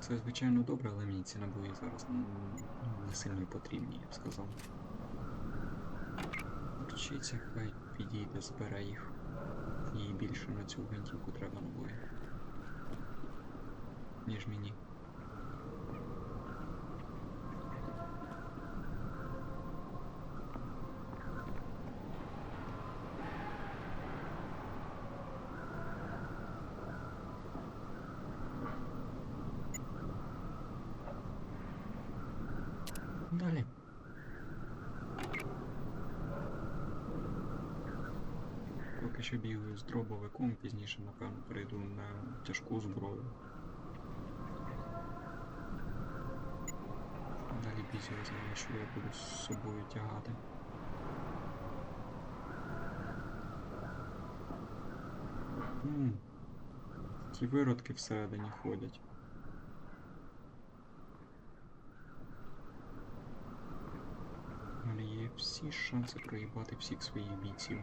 Це звичайно добре, але мені ці набої зараз не сильно потрібні, я б сказав. Вчиться, хай підійде, збере їх. Їй більше на цю гвинтівку треба набої. Ніж мені. Далі. Поки що бігаю з дробовиком, пізніше, напевно, перейду на тяжку зброю. Далі бізі я знаю, що я буду з собою тягати. М, Ті виродки всередині ходять. Але є всі шанси проїбати всіх своїх бійців.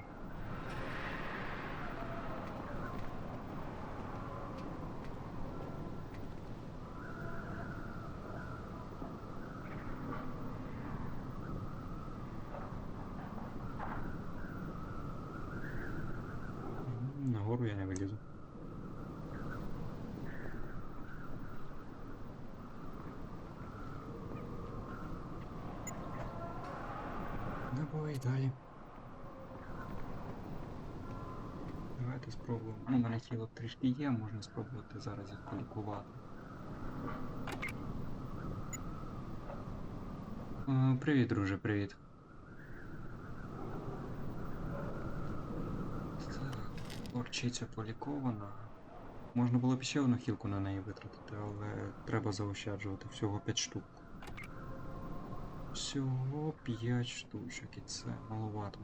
М, Нагору я не вилізу. Давай далі. Давайте спробуємо. Ну, у мене тіло трішки є, можна спробувати зараз їх полікувати. О, привіт, друже, привіт. Орчиця полікована. Можна було б ще одну хілку на неї витратити, але треба заощаджувати всього 5 штук. Всього 5 штучок і це маловато.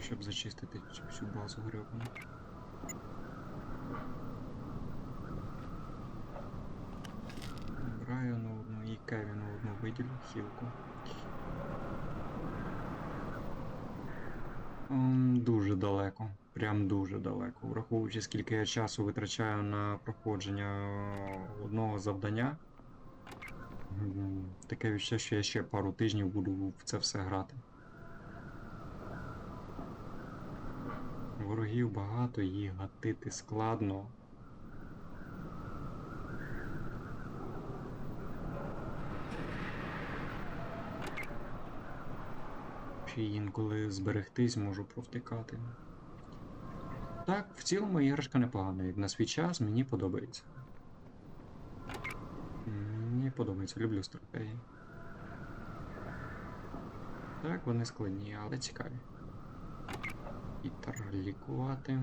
Щоб зачистити всю базу гребану. Брайану одну і Кевіну одну виділю хілку. Ем, Дуже далеко. Прям дуже далеко. Враховуючи, скільки я часу витрачаю на проходження одного завдання. Таке відчуття, що я ще пару тижнів буду в це все грати. Ворогів багато, їх гатити складно. Ще інколи зберегтись, можу провтикати. Так, в цілому іграшка непогана, як на свій час мені подобається. Мені подобається, люблю стратегії. Так, вони складні, але цікаві. Вітер лікувати.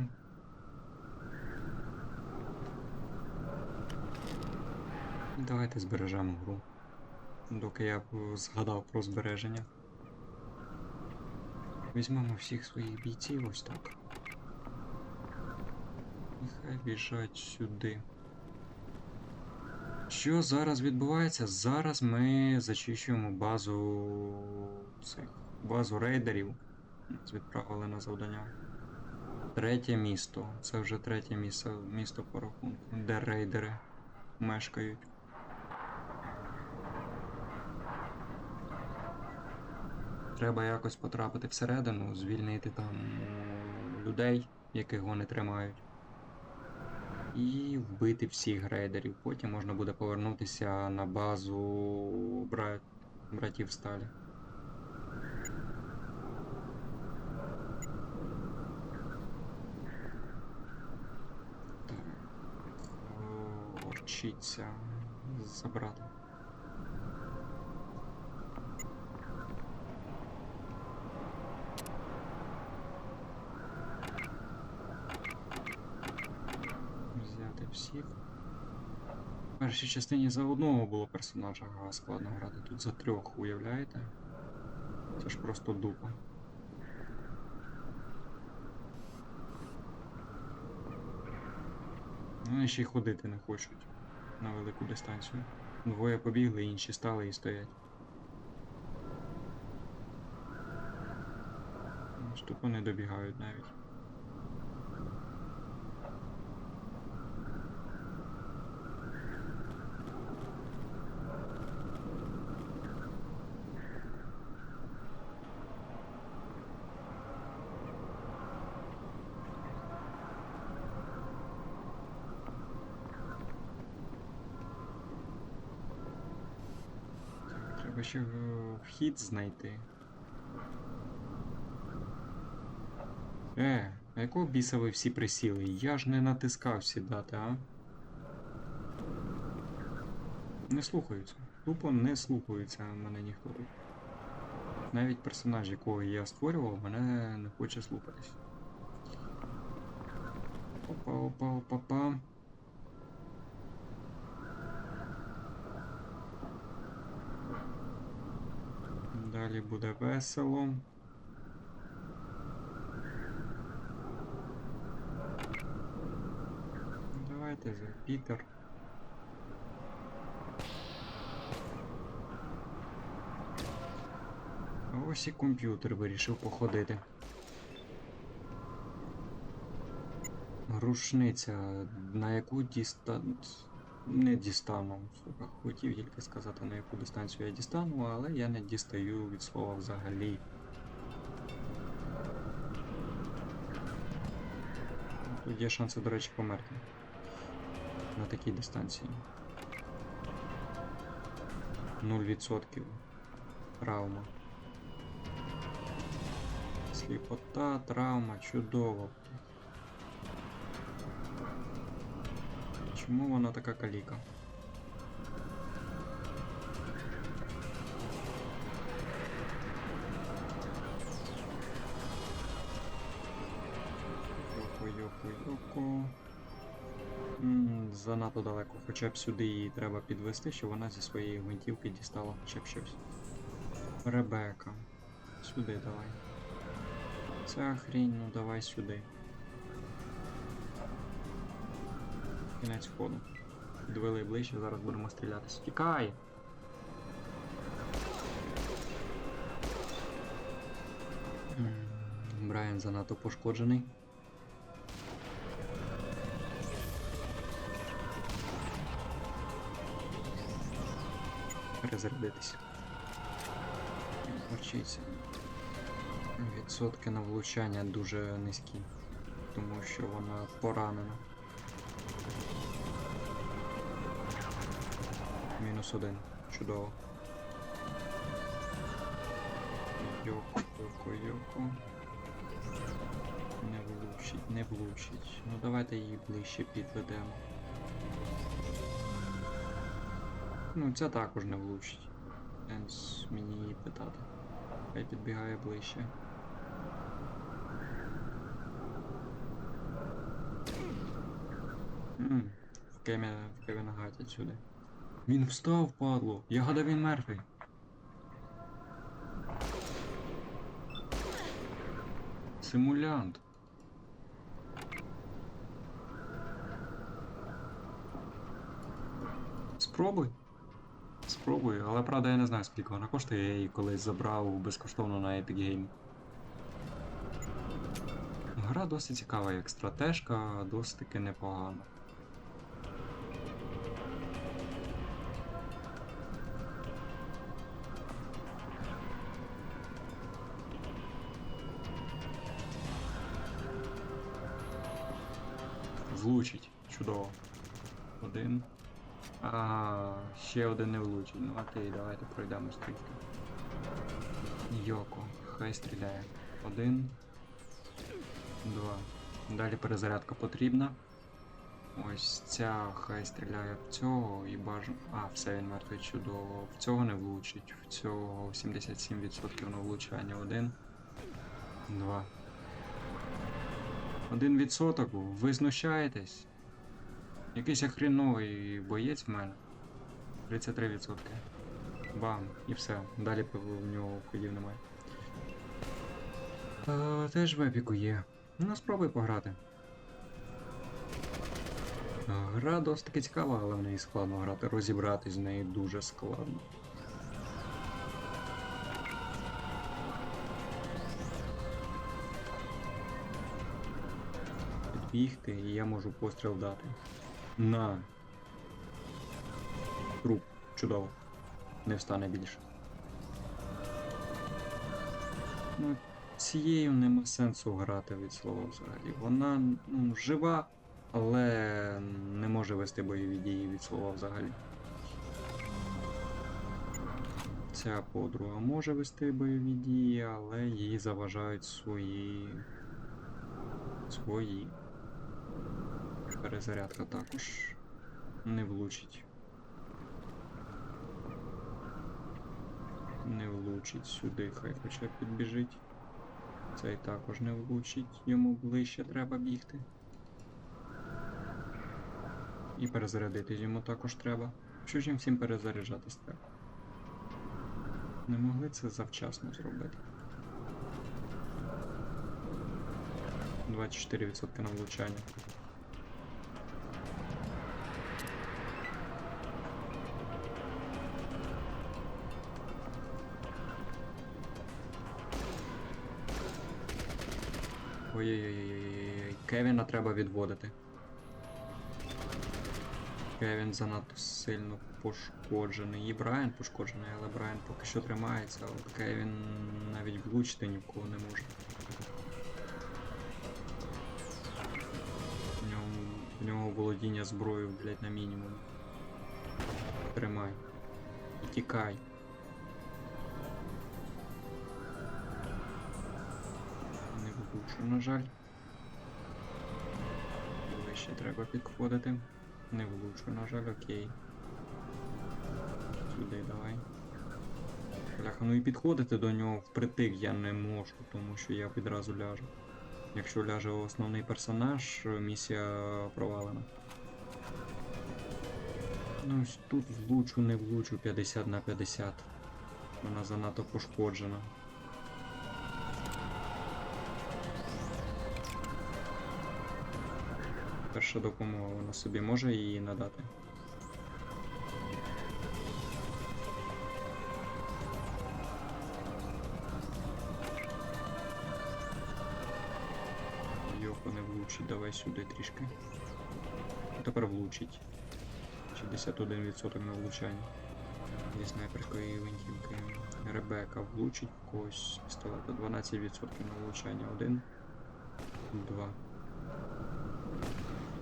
Давайте збережемо гру. Доки я згадав про збереження. Візьмемо всіх своїх бійців ось так. Нехай біжать сюди. Що зараз відбувається? Зараз ми зачищуємо базу цих базу рейдерів. Відправили на завдання. Третє місто. Це вже третє місце, місто по рахунку, де рейдери мешкають. Треба якось потрапити всередину, звільнити там людей, яких вони тримають. І вбити всіх рейдерів. Потім можна буде повернутися на базу бра... братів Сталі. Так. О, Орчиться. Забрати. Взяти всіх. В першій частині за одного було персонажа складно грати. Тут за трьох, уявляєте? Це ж просто дупа. Вони ще й ходити не хочуть на велику дистанцію. Двоє побігли, інші стали і стоять. Тупо не добігають навіть. Треба ще е, вхід знайти. Е, а якого біса ви всі присіли? Я ж не натискав сідати, а? Не слухаються. Тупо не слухаються мене ніхто. Навіть персонаж, якого я створював, мене не хоче слухатись. Опа, Далі буде весело. Давайте за Пітер. Ось і комп'ютер вирішив походити. Рушниця, на яку дістану. Не дістану. Хотів тільки сказати, на яку дистанцію я дістану, але я не дістаю від слова взагалі. Тут є шанси, до речі, померти. На такій дистанції. 0% травма. Сліпота, травма, чудово. Чому вона така каліка? М, Занадто далеко. Хоча б сюди її треба підвести, щоб вона зі своєї гвинтівки дістала хоча б щось. Ребека. Сюди давай. Ця хрінь, ну давай сюди. Кінець ходу. Підвели ближче, зараз будемо стрілятися. Тікай! Брайан занадто пошкоджений. Перезарядитись. Вчиться. Відсотки на влучання дуже низькі, тому що вона поранена. Мінус один. Чудово. Йоко, йоко, йоко. Не влучить, не влучить. Ну давайте її ближче підведемо. Ну, ця також не влучить. Сенс мені її питати. Хай підбігає ближче. М, В Кемі, в Кевіна гатять сюди. Він встав, падло. Я гадав він мертвий. Симулянт. Спробуй. Спробую, але правда я не знаю скільки вона коштує, я її колись забрав безкоштовно на Epic Game. Гра досить цікава, як стратежка, досить таки непогана. Влучить. Чудово. Один. А, ще один не влучить. Ну окей, давайте пройдемо стрільки. Йоко, хай стріляє. Один. Два. Далі перезарядка потрібна. Ось ця хай стріляє в цього і бажано. А, все, він мертвий чудово. В цього не влучить. В цього 77% на влучання. Один. Два. Один відсоток. Ви знущаєтесь? Якийсь я хріновий боєць в мене. 33%. Бам, і все. Далі в нього входів немає. Е, теж в епіку є. Ну, спробуй пограти. Гра досить цікава, але в неї складно грати. Розібратись з нею дуже складно. Підбігти, і я можу постріл дати. На. Труп. Чудово. Не встане більше. Ну, цією нема сенсу грати від слова взагалі. Вона ну, жива, але не може вести бойові дії від слова взагалі. Ця подруга може вести бойові дії, але їй заважають свої. свої. Перезарядка також не влучить. Не влучить сюди, хай хоча підбіжить. Цей також не влучить, йому ближче треба бігти. І перезарядитись йому також треба. Що ж їм всім перезаряджатись треба? Не могли це завчасно зробити. 24% на влучання. Ой-ой-ой-ой-ой-ой. Кевіна треба відводити. Кевін занадто сильно пошкоджений. І Брайан пошкоджений, але Брайан поки що тримається, от Кевін навіть влучити ні в кого не може. В нього, в нього володіння зброєю, блядь, на мінімум. Тримай. І тікай. Влучу, на жаль. Вище треба підходити. Не влучу, на жаль, окей. Сюди давай. Бляха, ну і підходити до нього впритик я не можу, тому що я відразу ляжу. Якщо ляже основний персонаж, місія провалена. Ну ось тут влучу, не влучу 50 на 50. Вона занадто пошкоджена. Перша допомога вона собі може її надати. Йоко не влучить, давай сюди трішки. Тепер влучить. 61% на влучання. Зі снайперської гвинтівки. Ребека влучить когось пістолета. 12% на влучання. Один. Два.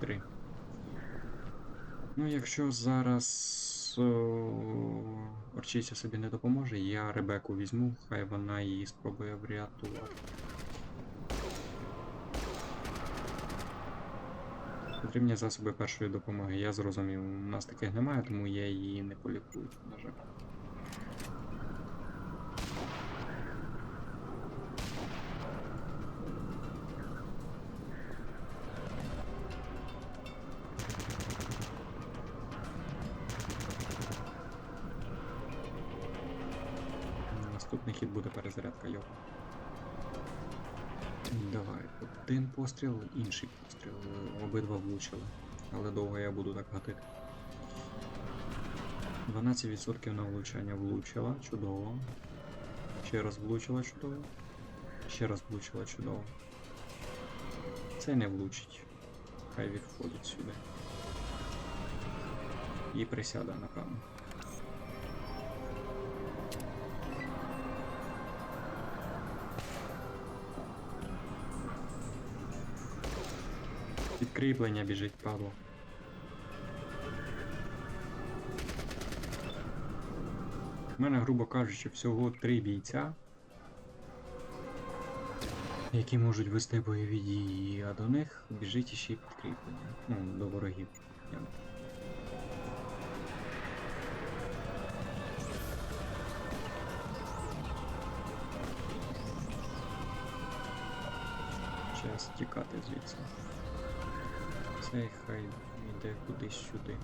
Три. Ну, якщо зараз Орчиця собі не допоможе, я Ребеку візьму, хай вона її спробує врятувати. Потрібні засоби першої допомоги, я зрозумів. У нас таких немає, тому я її не полікую, на жаль. Наступний хід буде перезарядка його. Давай, один постріл, інший постріл. Обидва влучили. Але довго я буду так гатити. 12% на влучання влучила, чудово. Ще раз влучила чудово. Ще раз влучила чудово. Це не влучить. Хай відходить сюди. І присяде, напевно. Підкріплення біжить, падло. У мене, грубо кажучи, всього три бійця, які можуть вести бойові дії, а до них біжить іще й підкріплення. Ну, до ворогів. Час тікати звідси. Цей хай йде кудись сюди.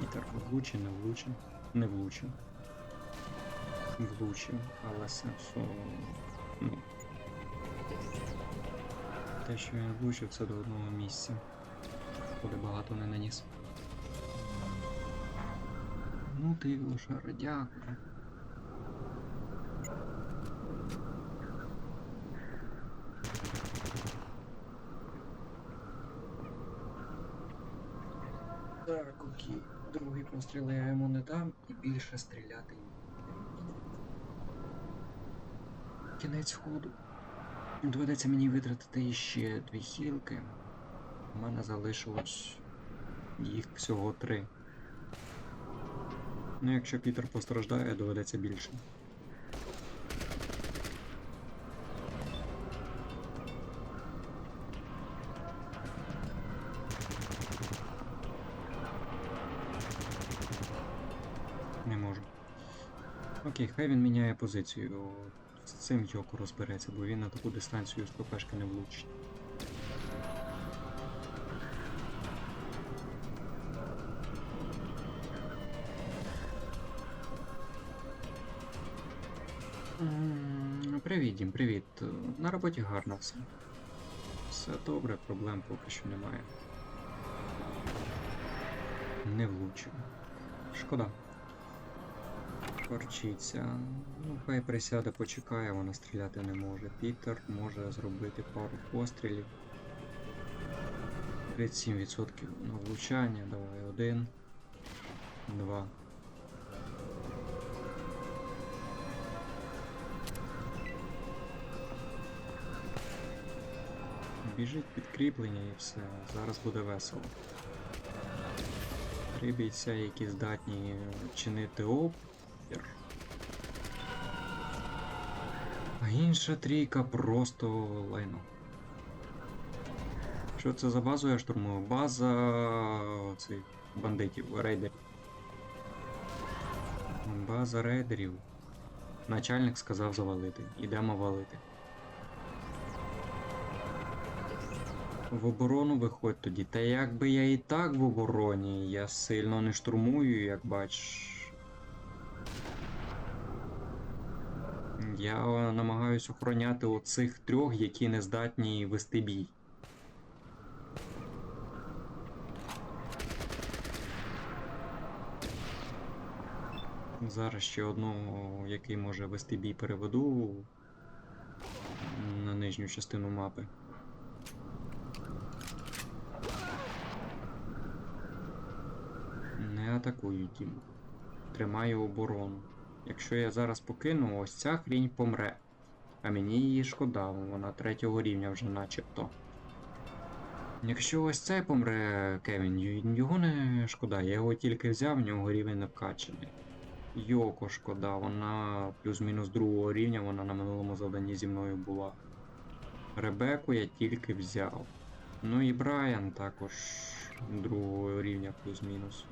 І так, влучив, не влучив, не влучив. Влучив, але сенсу. Ну. Те, що він влучив, це до одного місця. Шкоди багато не наніс. Ну ти, лошара, дякую. Окей. Другий постріл я йому не дам і більше стріляти. Кінець ходу. Доведеться мені витратити ще дві хілки. У мене залишилось Їх всього три. Ну, якщо Пітер постраждає, доведеться більше. Окей, хай він міняє позицію. З цим Йоко розбереться, бо він на таку дистанцію з ППшки не влучить. Привіт, Дім, привіт. На роботі гарно все. Все добре, проблем поки що немає. Не влучив. Шкода. Корчиться. Ну, хай присяде, почекає, вона стріляти не може. Пітер може зробити пару пострілів. 37% на влучання. Давай один. Два. Біжить підкріплення і все. Зараз буде весело. Три бійця, які здатні чинити опір. А інша трійка просто лайно. Що це за базу я штурмую? База цих бандитів, рейдерів. База рейдерів. Начальник сказав завалити. Ідемо валити. В оборону виходь тоді. Та якби я і так в обороні, я сильно не штурмую, як бачиш. Я е, намагаюсь охороняти оцих трьох, які не здатні вести бій. Зараз ще одного, який може вести бій, переведу на нижню частину мапи. Не атакую Дім. Тримаю оборону. Якщо я зараз покину, ось ця хрінь помре. А мені її шкода, вона третього рівня вже начебто. Якщо ось цей помре Кевін, його не шкода, я його тільки взяв, в нього рівень не вкачаний. Йоко шкода, вона плюс-мінус другого рівня, вона на минулому завданні зі мною була. Ребеку я тільки взяв. Ну і Брайан також другого рівня плюс-мінус.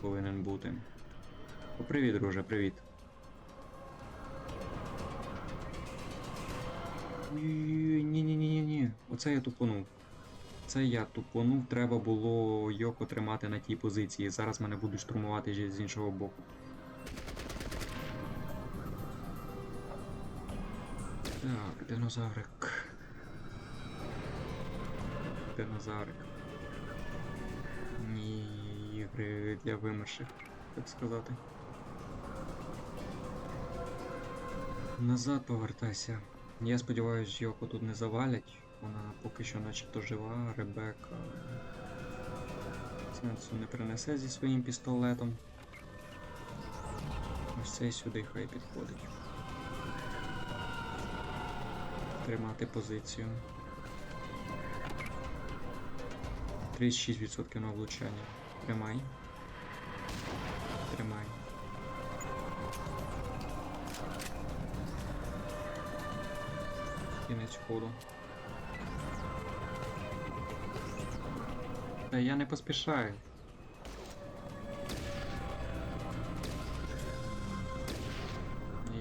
Повинен бути. Привіт, друже, привіт. Ой, ні-ні-ні-ні. Оце я тупонув. Це я тупонув, треба було Йоко тримати на тій позиції. Зараз мене будуть штурмувати з іншого боку. Так, динозаврик. Динозаврик. Ні, ігри для вимерших, так сказати. Назад повертайся. Я сподіваюся, Йоко тут не завалять. Вона поки що начебто жива, Ребека. Сенсу не принесе зі своїм пістолетом. Ось цей сюди хай підходить. Тримати позицію. 36% на влучання. Тримай. Кінець ходу. Та я не поспішаю.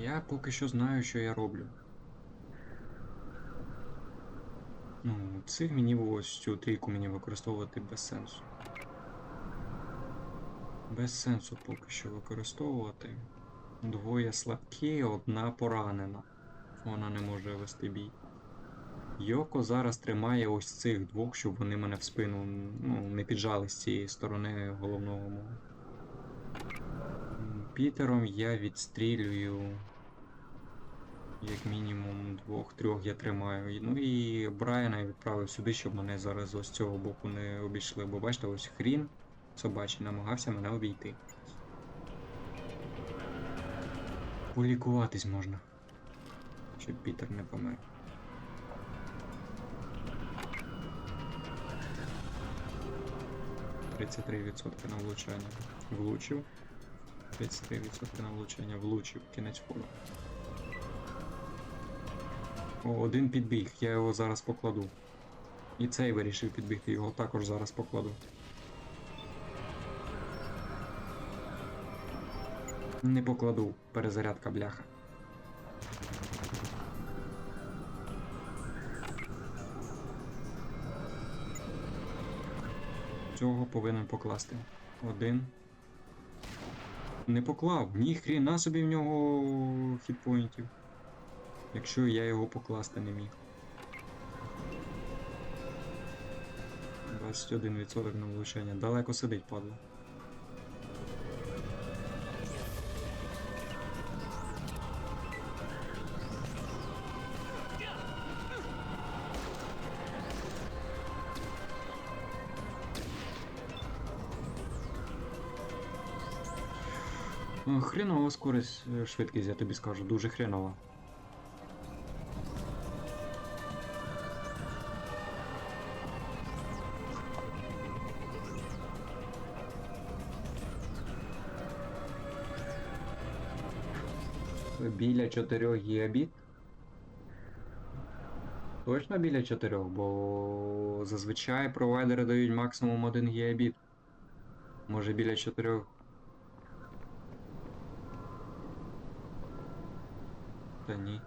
Я поки що знаю, що я роблю. Ну, цих мені ось цю трійку мені використовувати без сенсу. Без сенсу поки що використовувати. Двоє слабкі, одна поранена. Вона не може вести бій. Йоко зараз тримає ось цих двох, щоб вони мене в спину ну, не піджали з цієї сторони головного мого. Пітером я відстрілюю. Як мінімум двох-трьох я тримаю. Ну і Брайана я відправив сюди, щоб мене зараз ось з цього боку не обійшли. Бо бачите, ось хрін собачий намагався мене обійти. Полікуватись можна. Щоб Пітер не помер. 33% на влучання. Влучив. 33% на влучання. Влучив. Кінець ходу. О, один підбіг, я його зараз покладу. І цей вирішив підбігти, його також зараз покладу. Не покладу, перезарядка бляха. Цього повинен покласти. Один. Не поклав, ні хріна собі в нього хітпоінтів. Якщо я його покласти не міг. 21% на влучення. Далеко сидить, падло. Хренова скорість е, швидкість, я тобі скажу, дуже хренова. Біля 4 гігабіт? Точно біля 4, бо зазвичай провайдери дають максимум 1 гігабіт. Може біля 4. Та ні.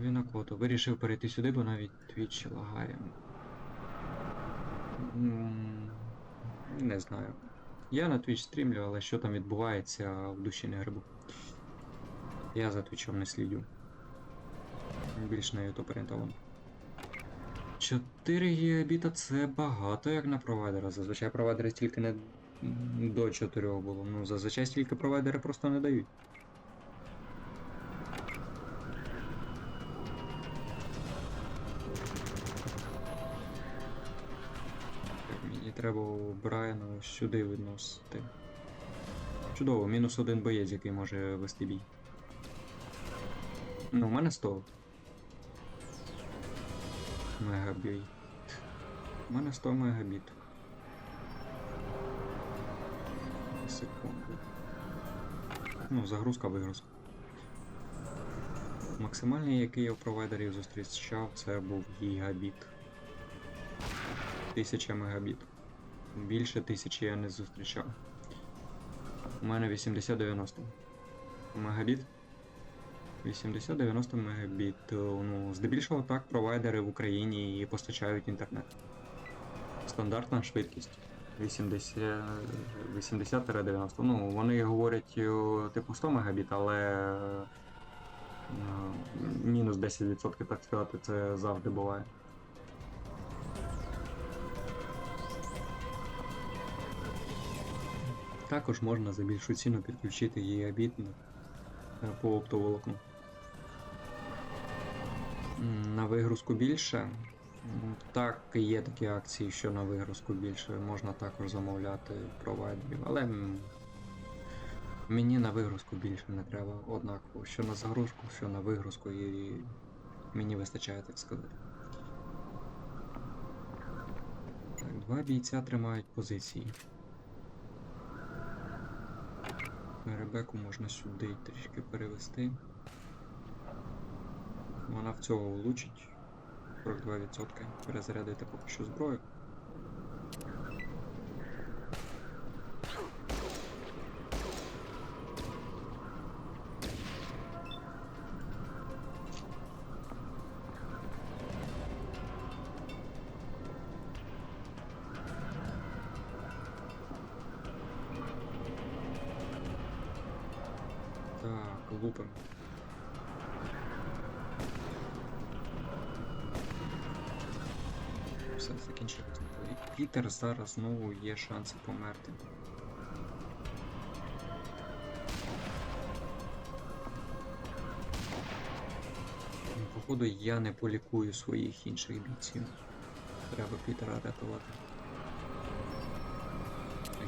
Він акото. Вирішив перейти сюди, бо навіть Twitch лагає. Не знаю. Я на Twitch стрімлю, але що там відбувається в душі не грибу. Я за Твічом не слідю. Більш на YouTube орієнтовано. 4 гігабіта це багато як на провайдера. Зазвичай провайдери стільки не до 4 було. Ну, зазвичай стільки провайдери просто не дають. Мені треба у Брайана сюди відносити. Чудово, мінус один боєць, який може вести бій. Ну, у мене 100. Мегабіт. У мене 100 мегабіт. Секунду. Ну, загрузка, вигрузка. Максимальний, який я в провайдерів зустрічав, це був гігабіт. 1000 мегабіт. Більше тисячі я не зустрічав. У мене 80-90 мегабіт. 80-90 мегабіт. Ну, здебільшого так провайдери в Україні і постачають інтернет. Стандартна швидкість 80 80-90. Ну, вони говорять е, типу 100 мегабіт, але е, мінус 10%, так сказати, це завжди буває. Також можна за більшу ціну підключити гігабіт на- е, по оптоволокну. На вигрузку більше. Так, є такі акції, що на вигрузку більше можна також замовляти провайдерів, але мені на вигрузку більше не треба однаково. Що на загрузку, що на вигрузку, і мені вистачає, так сказати. Так, два бійця тримають позиції. Ребеку можна сюди трішки перевести. Вона в цього влучить 42%. Перезарядити поки що зброю. Так, лупим. Все закінчилось. І Пітер зараз знову є шанси померти. Походу я не полікую своїх інших бійців. Треба Пітера рятувати.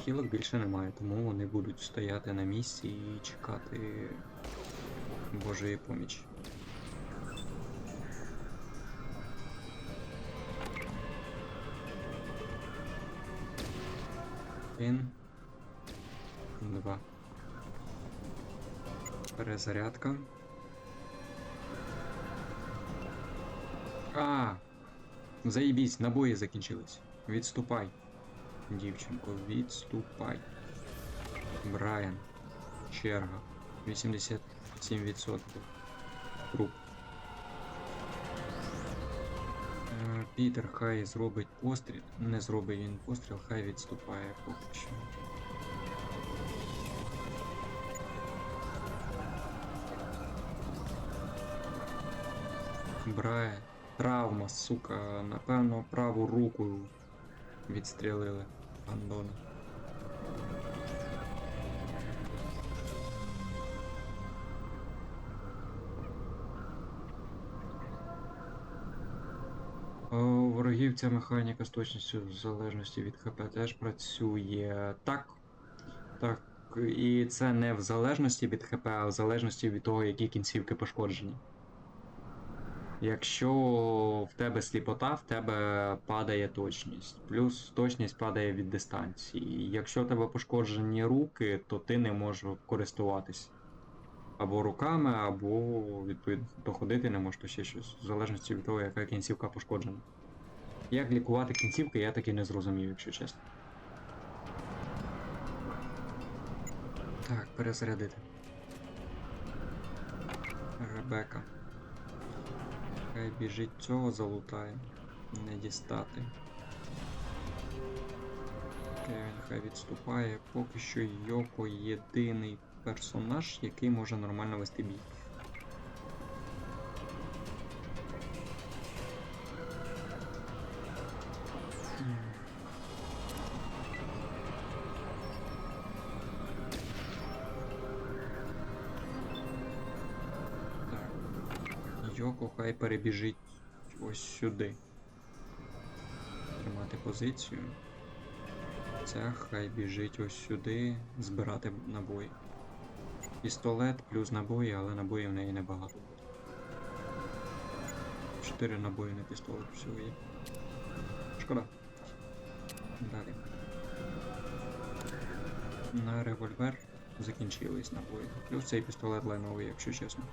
Хілок більше немає, тому вони будуть стояти на місці і чекати Божої помічі. Один. Два. Перезарядка. А! Заїбісь, набої закінчились. Відступай. Дівчинко, відступай. Брайан. Черга. 87%. Труп. Пітер хай зробить постріл. Не зробить він постріл, хай відступає поки що. Брає. Травма, сука. Напевно, праву руку відстрілили. Андона. У ворогів ця механіка з точністю в залежності від ХП теж працює. Так. Так. І це не в залежності від ХП, а в залежності від того, які кінцівки пошкоджені. Якщо в тебе сліпота, в тебе падає точність. Плюс точність падає від дистанції. Якщо в тебе пошкоджені руки, то ти не можеш користуватись. Або руками, або відповідно доходити не можеш, то ще щось. В залежності від того, яка кінцівка пошкоджена. Як лікувати кінцівки, я таки не зрозумів, якщо чесно. Так, перезарядити. Ребека. Хай біжить цього залутає. Не дістати. Кевін хай відступає. Поки що Йоко єдиний персонаж, який може нормально вести бій. Йоко хай перебіжить ось сюди. Тримати позицію. Ця хай біжить ось сюди, збирати набої. Пістолет плюс набої, але набої в неї небагато буде. Чотири набої на пістолет всього є. Шкода. Далі. На револьвер закінчились набої. Плюс цей пістолет лайновий, якщо чесно.